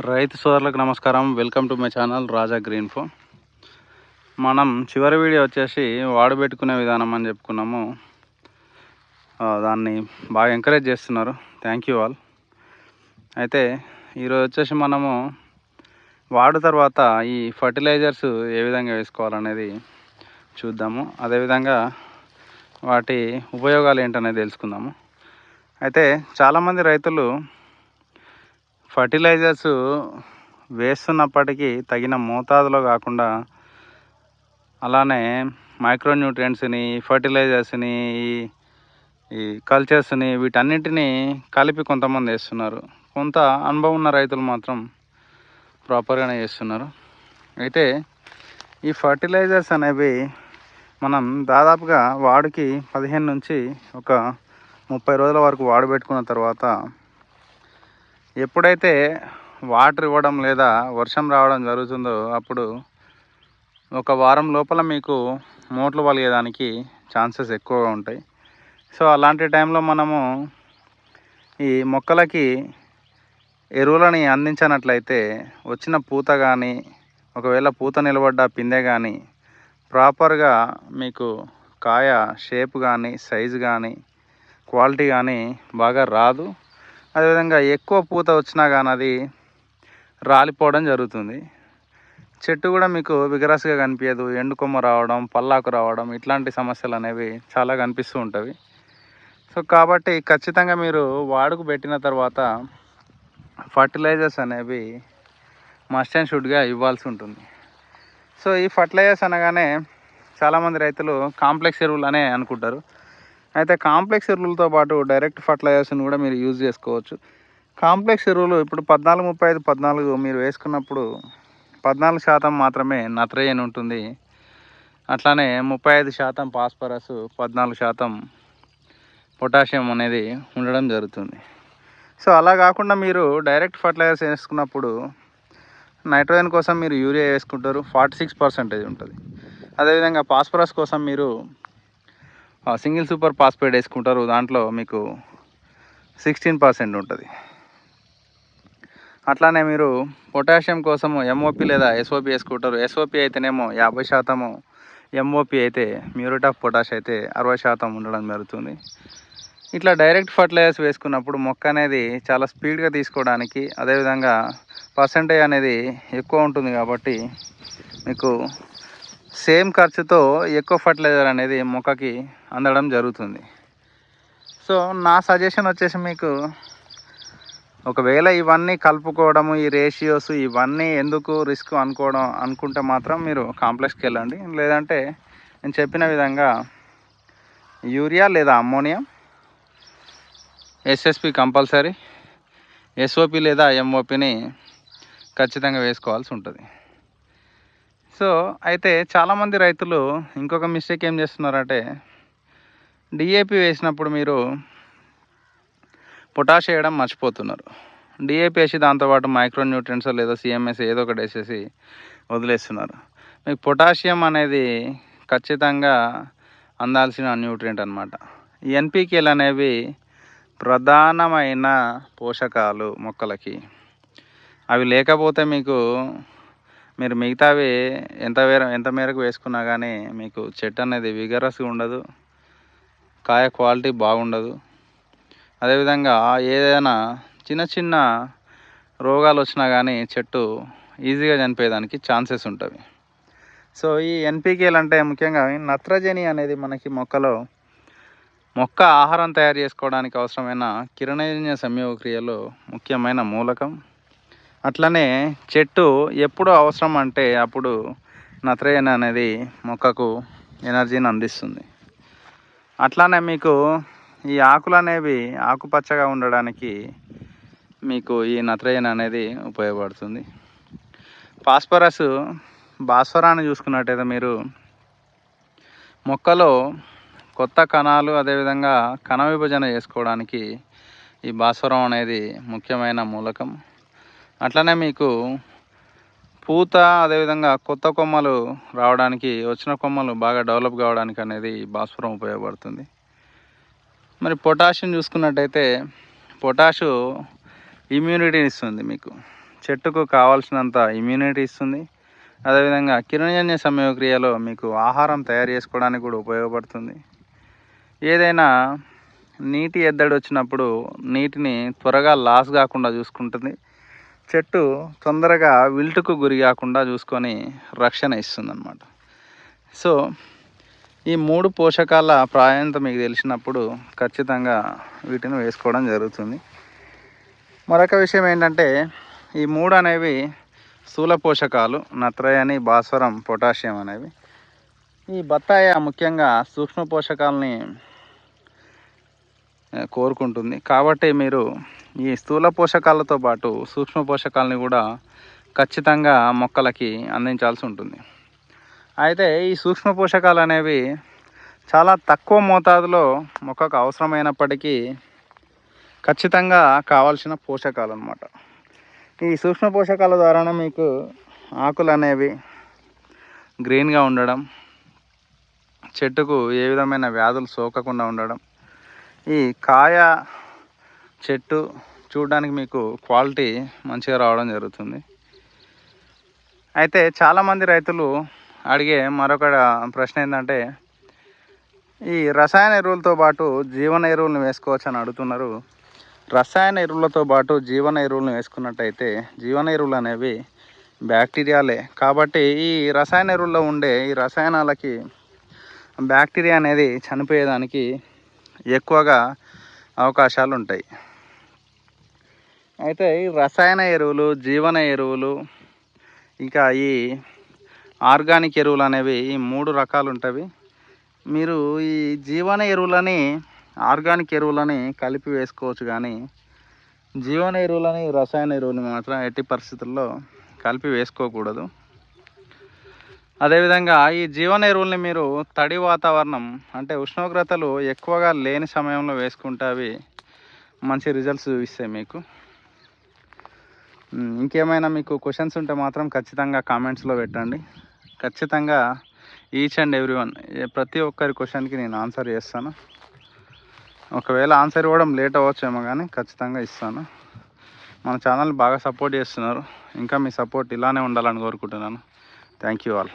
రైతు సోదరులకు నమస్కారం. Welcome to my channel Raja green ఫో. మనం చివరి వీడియో వచ్చేసి వాడబెట్టుకునే విధానం అని చెప్పుకున్నాము. దాన్ని బాగా ఎంకరేజ్ చేస్తున్నారు. Thank you all. అయితే ఈరోజు వచ్చేసి మనము వాడు తర్వాత ఈ ఫర్టిలైజర్స్ ఏ విధంగా వేసుకోవాలనేది చూద్దాము. అదేవిధంగా వాటి ఉపయోగాలు ఏంటనేది తెలుసుకుందాము. అయితే చాలామంది రైతులు ఫర్టిలైజర్స్ వేస్తున్నప్పటికీ తగిన మోతాదులో కాకుండా అలానే మైక్రోన్యూట్రియంట్స్ని ఫర్టిలైజర్స్ని ఈ- ఈ కల్చర్స్ని వీటన్నిటిని కలిపి కొంతమంది వేస్తున్నారు. కొంత అనుభవం ఉన్న రైతులు మాత్రం ప్రాపర్గానే చేస్తున్నారు. అయితే ఈ ఫర్టిలైజర్స్ అనేవి మనం దాదాపుగా వాడికి పదిహేను నుంచి ఒక ముప్పై రోజుల వరకు వాడబెట్టుకున్న తర్వాత ఎప్పుడైతే వాటర్ ఇవ్వడం లేదా వర్షం రావడం జరుగుతుందో అప్పుడు ఒక వారం లోపల మీకు మోట్లు పలిగేదానికి ఛాన్సెస్ ఎక్కువగా ఉంటాయి. సో అలాంటి టైంలో మనము ఈ మొక్కలకి ఎరువులని అందించినట్లయితే వచ్చిన పూత కానీ ఒకవేళ పూత నిలబడ్డ పిందె కానీ ప్రాపర్గా మీకు కాయ షేప్ కానీ సైజు కానీ క్వాలిటీ కానీ బాగా రాదు. అదేవిధంగా ఎక్కువ పూత వచ్చినా కానీ అది రాలిపోవడం జరుగుతుంది. చెట్టు కూడా మీకు విగరస్గా కనిపించదు ఎండు కొమ్మ రావడం పల్లాకు రావడం ఇట్లాంటి సమస్యలు అనేవి చాలా కనిపిస్తూ ఉంటాయి. సో కాబట్టి ఖచ్చితంగా మీరు వాడుకు పెట్టిన తర్వాత ఫర్టిలైజర్స్ అనేవి మస్ట్ అండ్ షుడ్గా ఇవ్వాల్సి ఉంటుంది. సో ఈ ఫర్టిలైజర్స్ అనగానే చాలామంది రైతులు కాంప్లెక్స్ ఎరువులు అనే అనుకుంటారు. అయితే కాంప్లెక్స్ ఎరువులతో పాటు డైరెక్ట్ ఫర్టిలైజర్స్ని కూడా మీరు యూజ్ చేసుకోవచ్చు. కాంప్లెక్స్ ఎరువులు ఇప్పుడు పద్నాలుగు ముప్పై ఐదు పద్నాలుగు మీరు వేసుకున్నప్పుడు పద్నాలుగు శాతం మాత్రమే నత్రజని ఉంటుంది. అట్లానే ముప్పై ఐదు శాతం ఫాస్ఫరస్ పద్నాలుగు శాతం పొటాషియం అనేది ఉండడం జరుగుతుంది. సో అలా కాకుండా మీరు డైరెక్ట్ ఫర్టిలైజర్స్ వేసుకున్నప్పుడు నైట్రోజన్ కోసం మీరు యూరియా వేసుకుంటారు ఫార్టీ సిక్స్ పర్సెంటేజ్ ఉంటుంది. అదేవిధంగా ఫాస్ఫరస్ కోసం మీరు సింగిల్ సూపర్ ఫాస్ఫేట్ వేసుకుంటారు. దాంట్లో మీకు సిక్స్టీన్ పర్సెంట్ ఉంటుంది. అట్లానే మీరు పొటాషియం కోసము ఎంఓపి లేదా ఎస్ఓపి వేసుకుంటారు. ఎస్ఓపి అయితేనేమో యాభై శాతము ఎంఓపి అయితే మ్యూరేట్ ఆఫ్ పొటాష్ అయితే అరవై శాతం ఉండడం జరుగుతుంది. ఇట్లా డైరెక్ట్ ఫర్టిలైజర్స్ వేసుకున్నప్పుడు మొక్క అనేది చాలా స్పీడ్గా తీసుకోవడానికి అదేవిధంగా పర్సంటేజ్ అనేది ఎక్కువ ఉంటుంది కాబట్టి మీకు సేమ్ ఖర్చుతో ఎక్కువ ఫర్టిలైజర్ అనేది మొక్కకి అందడం జరుగుతుంది. సో నా సజెషన్ వచ్చేసి మీకు ఒకవేళ ఇవన్నీ కలుపుకోవడము ఈ రేషియోస్ ఇవన్నీ ఎందుకు రిస్క్ అనుకోవడం అనుకుంటే మాత్రం మీరు కాంప్లెక్స్కి వెళ్ళండి. లేదంటే నేను చెప్పిన విధంగా యూరియా లేదా అమ్మోనియం ఎస్ఎస్పి కంపల్సరీ ఎస్ఓపి లేదా ఎంఓపిని ఖచ్చితంగా వేసుకోవాల్సి ఉంటుంది. సో అయితే చాలామంది రైతులు ఇంకొక మిస్టేక్ ఏం చేస్తున్నారంటే డిఏపి వేసినప్పుడు మీరు పొటాష్ వేయడం మర్చిపోతున్నారు. డిఏపి వేసి దాంతోపాటు మైక్రో న్యూట్రియన్స్ లేదా సిఎంఎస్ ఏదో ఒకటి వేసేసి వదిలేస్తున్నారు. మీకు పొటాషియం అనేది ఖచ్చితంగా అందాల్సిన న్యూట్రియంట్ అనమాట ఎన్పికేలు అనేవి ప్రధానమైన పోషకాలు మొక్కలకి. అవి లేకపోతే మీకు మీరు మిగతావి ఎంత వేర ఎంత మేరకు వేసుకున్నా కానీ మీకు చెట్టు అనేది విగరస్గా ఉండదు. కాయ క్వాలిటీ బాగుండదు. అదేవిధంగా ఏదైనా చిన్న చిన్న రోగాలు వచ్చినా కానీ చెట్టు ఈజీగా చనిపోయేదానికి ఛాన్సెస్ ఉంటుంది సో ఈ ఎన్పికేలు అంటే ముఖ్యంగా నత్రజని అనేది మనకి మొక్కలో మొక్క ఆహారం తయారు చేసుకోవడానికి అవసరమైన కిరణజన్య సంయోగ క్రియలో ముఖ్యమైన మూలకం. అట్లనే చెట్టు ఎప్పుడు అవసరం అంటే అప్పుడు నత్రజని అనేది మొక్కకు ఎనర్జీని అందిస్తుంది. అట్లానే మీకు ఈ ఆకులు అనేవి ఆకుపచ్చగా ఉండడానికి మీకు ఈ నత్రజని అనేది ఉపయోగపడుతుంది. ఫాస్ఫరస్ భాస్వరాన్ని చూసుకున్నట్టయితే మీరు మొక్కలో కొత్త కణాలు అదేవిధంగా కణ విభజన చేసుకోవడానికి ఈ భాస్వరం అనేది ముఖ్యమైన మూలకం. అట్లనే మీకు పూత అదేవిధంగా కొత్త కొమ్మలు రావడానికి వచ్చిన కొమ్మలు బాగా డెవలప్ కావడానికి అనేది భాస్వరం ఉపయోగపడుతుంది. మరి పొటాషియం చూసుకున్నట్టయితే పొటాషు ఇమ్యూనిటీని ఇస్తుంది మీకు. చెట్టుకు కావాల్సినంత ఇమ్యూనిటీ ఇస్తుంది. అదేవిధంగా కిరణజన్య సమయక్రియలో మీకు ఆహారం తయారు చేసుకోవడానికి కూడా ఉపయోగపడుతుంది. ఏదైనా నీటి ఎద్దడి వచ్చినప్పుడు నీటిని త్వరగా లాస్ కాకుండా చూసుకుంటుంది. చెట్టు తొందరగా విల్టుకు గురి కాకుండా చూసుకొని రక్షణ ఇస్తుందన్నమాట. సో ఈ మూడు పోషకాల ప్రాయంత మీకు తెలిసినప్పుడు ఖచ్చితంగా వీటిని వేసుకోవడం జరుగుతుంది. మరొక విషయం ఏంటంటే ఈ మూడు అనేవి స్థూల పోషకాలు నత్రయని భాస్వరం పొటాషియం అనేవి. ఈ బత్తాయ ముఖ్యంగా సూక్ష్మ పోషకాలని కోరుకుంటుంది. కాబట్టి మీరు ఈ స్థూల పోషకాలతో పాటు సూక్ష్మ పోషకాలని కూడా ఖచ్చితంగా మొక్కలకి అందించాల్సి ఉంటుంది. అయితే ఈ సూక్ష్మ పోషకాలు అనేవి చాలా తక్కువ మోతాదులో మొక్కకు అవసరమైనప్పటికీ ఖచ్చితంగా కావాల్సిన పోషకాలు అన్నమాట ఈ సూక్ష్మ పోషకాల ద్వారానే మీకు ఆకులు అనేవి గ్రీన్గా ఉండడం చెట్టుకు ఏ విధమైన వ్యాధులు సోకకుండా ఉండడం ఈ కాయ చెట్టు చూడడానికి మీకు క్వాలిటీ మంచిగా రావడం జరుగుతుంది. అయితే చాలామంది రైతులు అడిగే మరొక ప్రశ్న ఏంటంటే ఈ రసాయన ఎరువులతో పాటు జీవన ఎరువులను వేసుకోవచ్చు అని అడుగుతున్నారు. రసాయన ఎరువులతో పాటు జీవన ఎరువులను వేసుకున్నట్టయితే జీవన ఎరువులు అనేవి బ్యాక్టీరియాలే. కాబట్టి ఈ రసాయన ఎరువుల్లో ఉండే ఈ రసాయనాలకి బ్యాక్టీరియా అనేది చనిపోయేదానికి ఎక్కువగా అవకాశాలు ఉంటాయి అయితే ఈ రసాయన ఎరువులు జీవన ఎరువులు ఇంకా ఈ ఆర్గానిక్ ఎరువులు అనేవి ఈ మూడు రకాలు ఉంటాయి మీరు ఈ జీవన ఎరువులని ఆర్గానిక్ ఎరువులని కలిపి వేసుకోవచ్చు కానీ జీవన ఎరువులని రసాయన ఎరువులు మాత్రం ఎట్టి పరిస్థితుల్లో కలిపి వేసుకోకూడదు. అదేవిధంగా ఈ జీవన ఎరువుల్ని మీరు తడి వాతావరణం అంటే ఉష్ణోగ్రతలు ఎక్కువగా లేని సమయంలో వేసుకుంటే అవి మంచి రిజల్ట్స్ చూపిస్తాయి మీకు. ఇంకేమైనా మీకు క్వశ్చన్స్ ఉంటే మాత్రం ఖచ్చితంగా కామెంట్స్లో పెట్టండి. ఖచ్చితంగా ఈచ్ అండ్ ఎవ్రీ వన్ ప్రతి ఒక్కరి క్వశ్చన్కి నేను ఆన్సర్ చేస్తాను. ఒకవేళ ఆన్సర్ ఇవ్వడం లేట్ అవ్వచ్చేమో కానీ ఖచ్చితంగా ఇస్తాను. మన ఛానల్ బాగా సపోర్ట్ చేస్తున్నారు. ఇంకా మీ సపోర్ట్ ఇలానే ఉండాలని కోరుకుంటున్నాను. Thank you all